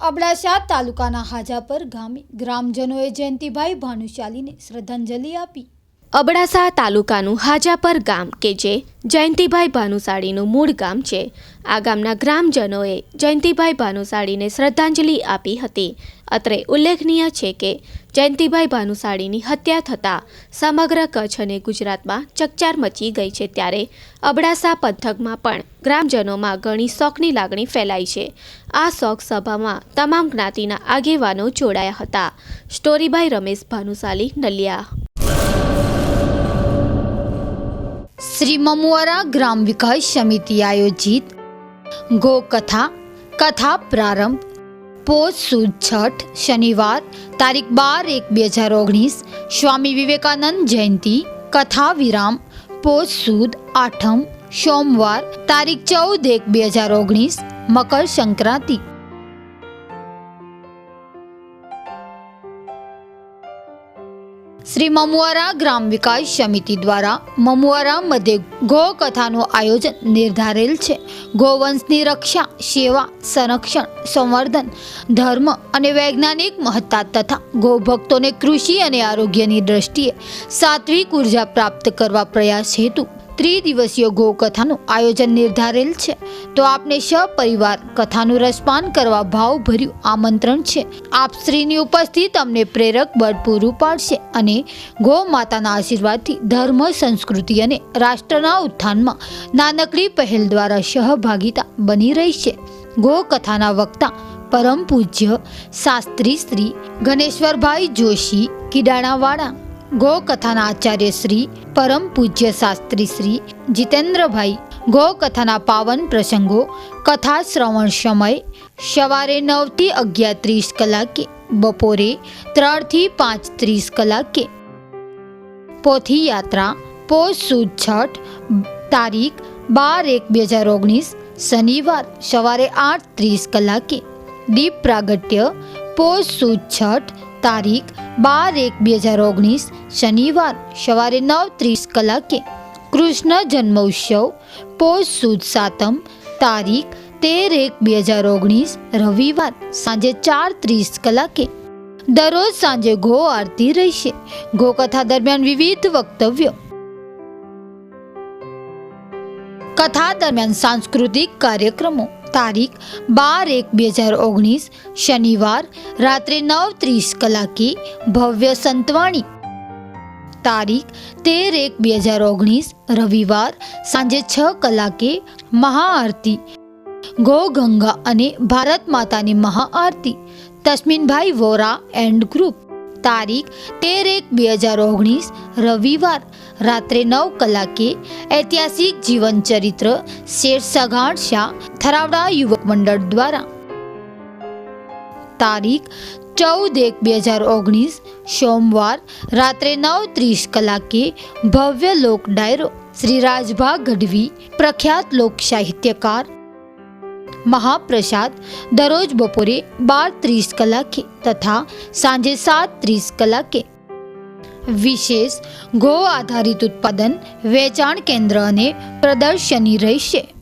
અબડાસા તાલુકાના હાજાપર ગામે ગ્રામજનોએ જયંતિભાઈ ભાનુશાલીને શ્રદ્ધાંજલિ આપી. અબડાસા તાલુકાનું હાજાપર ગામ કે જે જયંતિભાઈ ભાનુશાળીનું મૂળ ગામ છે. આ ગામના ગ્રામજનોએ જયંતિભાઈ ભાનુશાળીને શ્રદ્ધાંજલિ આપી હતી. અત્રે ઉલ્લેખનીય છે કે જયંતિભાઈ ભાનુશાળીની હત્યા થતાં સમગ્ર કચ્છ અને ગુજરાતમાં ચકચાર મચી ગઈ છે ત્યારે અબડાસા પંથકમાં પણ ગ્રામજનોમાં ઘણી શોકની લાગણી ફેલાઈ છે. આ શોક સભામાં તમામ જ્ઞાતિના આગેવાનો જોડાયા હતા. સ્ટોરીભાઈ રમેશ ભાનુશાલી, નલિયા. શ્રી મમુઆરા ગ્રામ વિકાસ સમિતિ આયોજિત ગોકથા કથા પ્રારંભ, પોષ સુદ છઠ, શનિવાર, તારીખ બાર એક બે હજાર ઓગણીસ, સ્વામી વિવેકાનંદ જયંતિ, કથા વિરામ, પોષ સુદ, આઠમ, સોમવાર, તારીખ ચૌદ એક બે હજાર ઓગણીસ, મકર સંક્રાંતિ. શ્રી મમુઆરા ગ્રામ વિકાસ સમિતિ દ્વારા મમુઆરા મધ્ય ગો કથાનું આયોજન નિર્ધારેલ છે. ગોવંશની રક્ષા, સેવા, સંરક્ષણ, સંવર્ધન, ધર્મ અને વૈજ્ઞાનિક મહત્તા તથા ગોભક્તોને કૃષિ અને આરોગ્યની દ્રષ્ટિએ સાત્વિક ઊર્જા પ્રાપ્ત કરવા પ્રયાસ હેતુ ત્રિદિવસીય ગોકથાનું આયોજન નિર્ધારેલ છે. તો આપને સપરિવાર કથાનું રસપાન કરવા ભાવભર્યું આમંત્રણ છે. આપ શ્રીની ઉપસ્થિત અમને પ્રેરક બળ પૂરું પાડશે અને ગો માતાના આશીર્વાદથી ધર્મ, સંસ્કૃતિ અને રાષ્ટ્રના ઉત્થાનમાં નાનકડી પહેલ દ્વારા સહભાગિતા બની રહી છે ગોકથાના વક્તા પરમ પૂજ્ય શાસ્ત્રી શ્રી ગણેશ્વરભાઈ જોશી કિડાણાવાડા ગો કથાના આચાર્ય શ્રી પરમ પૂજ્ય શાસ્ત્રી શ્રી જીતેન્દ્રભાઈ. ગોકથાના પાવન પ્રસંગો, કથા શ્રવણ સમય, સવારે નવથી અગિયાર ત્રીસ કલાકે, બપોરે ત્રણથી પાંચ ત્રીસ કલાકે. પોથી યાત્રા પોષ સુદ છઠ, તારીખ બાર એક બે હજાર ઓગણીસ, શનિવાર સવારે આઠ ત્રીસ કલાકે. દીપ પ્રાગટ્ય, પોષ સુદ છઠ તારીખ બાર એક બે હજાર ઓગણીસ, શનિવાર સવારે નવ ત્રીસ કલાકે. કૃષ્ણ જન્મોત્સવ પોષ સુદ સાતમ, તારીખ તેર એક બે હજાર ઓગણીસ, રવિવાર સાંજે ચાર ત્રીસ કલાકે. દરરોજ સાંજે ગો આરતી રહેશે. ગોકથા દરમિયાન વિવિધ વક્તવ્યો. કથા દરમિયાન સાંસ્કૃતિક કાર્યક્રમો. તારીખ બાર એક બે હજાર ઓગણીસ, શનિવાર રાત્રે નવ ત્રીસ કલાકે ભવ્ય સંતવાણી. તારીખ તેર એક બે હજાર ઓગણીસ, રવિવાર સાંજે છ કલાકે મહાઆરતી. ગો ગંગા અને ભારત માતાની મહાઆરતી. તસ્મિનભાઈ વોરા એન્ડ ગ્રુપ. તારીખ તેર એક બે હજાર ઓગણીસ, રવિવાર રાત્રે નવ કલાકે ઐતિહાસિક જીવન ચરિત્ર શેઠ સગાણ શાહ થરાવડા યુવક મંડળ દ્વારા. તારીખ ચૌદ એક બે હજાર ઓગણીસ, સોમવાર રાત્રે નવ ત્રીસ કલાકે ભવ્ય લોક ડાયરો શ્રી રાજભા ગઢવી પ્રખ્યાત લોક સાહિત્યકાર મહાપ્રસાદ દરરોજ બપોરે બાર ત્રીસ કલાકે તથા સાંજે સાત ત્રીસ કલાકે. વિશેષ ગો આધારિત ઉત્પાદન વેચાણ કેન્દ્ર અને પ્રદર્શની રહેશે.